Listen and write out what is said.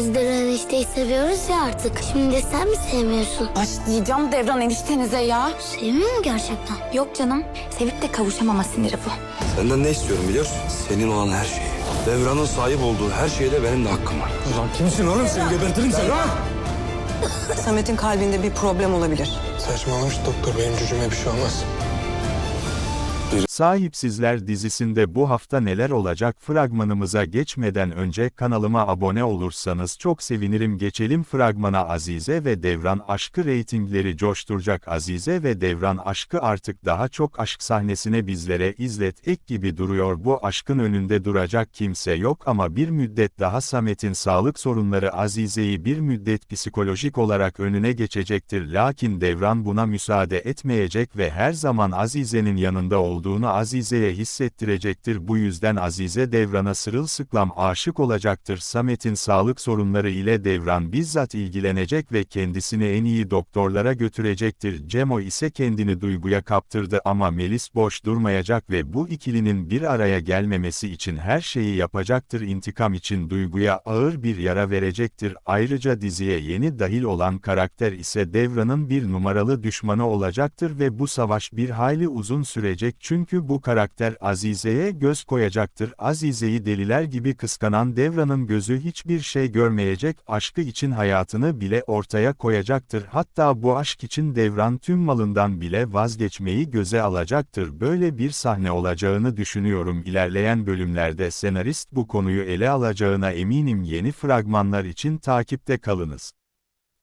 Biz de enişteyi seviyoruz ya artık. Şimdi de sen mi sevmiyorsun? Başlayacağım Devran eniştenize ya. Sevmiyor mu gerçekten? Yok canım. Sevip de kavuşamama siniri bu. Senden ne istiyorum biliyor musun? Senin olan her şeyi. Devran'ın sahip olduğu her şeyde benim de hakkım var. Lan kimsin oğlum sen gebertirim seni ha? Samet'in kalbinde bir problem olabilir. Saçmalamış doktor benim cücüme bir şey olmaz. Sahipsizler dizisinde bu hafta neler olacak fragmanımıza geçmeden önce kanalıma abone olursanız çok sevinirim. Geçelim fragmana Azize ve Devran aşkı reytingleri coşturacak Azize ve Devran aşkı artık daha çok aşk sahnesine bizlere izlet ek gibi duruyor. Bu aşkın önünde duracak kimse yok ama bir müddet daha Samet'in sağlık sorunları Azize'yi bir müddet psikolojik olarak önüne geçecektir. Lakin Devran buna müsaade etmeyecek ve her zaman Azize'nin yanında olduğunu Azize'ye hissettirecektir. Bu yüzden Azize Devran'a sırılsıklam aşık olacaktır. Samet'in sağlık sorunları ile Devran bizzat ilgilenecek ve kendisini en iyi doktorlara götürecektir. Cemo ise kendini duyguya kaptırdı ama Melis boş durmayacak ve bu ikilinin bir araya gelmemesi için her şeyi yapacaktır. İntikam için duyguya ağır bir yara verecektir. Ayrıca diziye yeni dahil olan karakter ise Devran'ın bir numaralı düşmanı olacaktır ve bu savaş bir hayli uzun sürecek çünkü bu karakter Azize'ye göz koyacaktır. Azize'yi deliler gibi kıskanan Devran'ın gözü hiçbir şey görmeyecek, aşkı için hayatını bile ortaya koyacaktır. Hatta bu aşk için Devran tüm malından bile vazgeçmeyi göze alacaktır. Böyle bir sahne olacağını düşünüyorum. İlerleyen bölümlerde senarist bu konuyu ele alacağına eminim. Yeni fragmanlar için takipte kalınız.